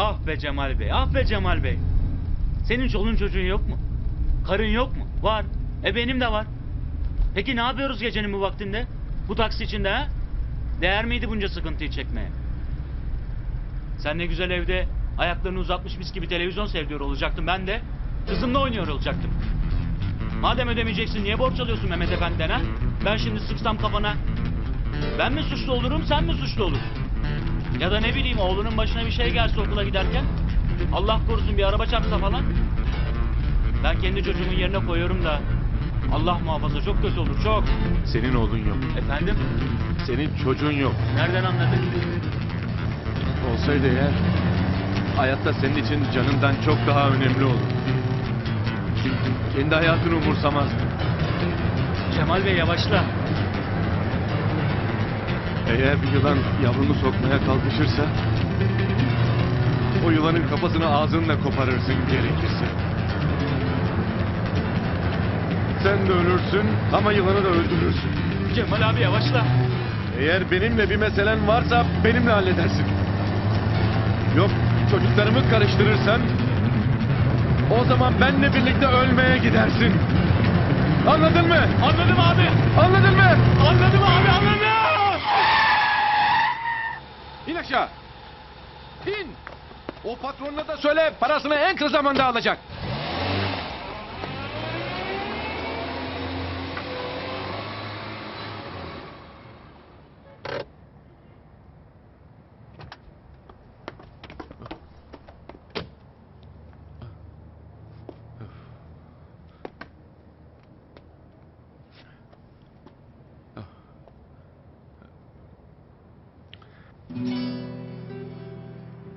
Ah be Cemal Bey, ah be Cemal Bey. Senin çoluğun çocuğun yok mu? Karın yok mu? Var. E benim de var. Peki ne yapıyoruz gecenin bu vaktinde? Bu taksi içinde ha? Değer miydi bunca sıkıntıyı çekmeye? Sen ne güzel evde ayaklarını uzatmış mis gibi televizyon seyrediyor olacaktın ben de. Kızımla oynuyor olacaktım. Madem ödemeyeceksin niye borç alıyorsun Mehmet Efendi'den ha? Ben şimdi sıksam kafana. Ben mi suçlu olurum sen mi suçlu olursun? Ya da ne bileyim oğlunun başına bir şey gelse okula giderken. Allah korusun bir araba çarpsa falan. Ben kendi çocuğumun yerine koyuyorum da. Allah muhafaza çok kötü olur çok. Senin oğlun yok. Efendim Senin çocuğun yok. nereden anladın? Olsaydı eğer hayatta senin için canından çok daha önemli olur. Kendi hayatını umursamaz. Cemal Bey yavaşla. Eğer bir yılan yavrunu sokmaya kalkışırsa o yılanın kafasını ağzınla koparırsın gerekirse. Sen de ölürsün ama yılanı da öldürürsün. Cemal abi yavaşla. Eğer benimle bir meselen varsa benimle halledersin. Yok çocuklarımı karıştırırsan o zaman benle birlikte ölmeye gidersin. Anladın mı? Anladım abi. Anladın mı? Anladım abi anladım. İn aşağı. İn. O patronuna da söyle parasını en kısa zamanda alacak.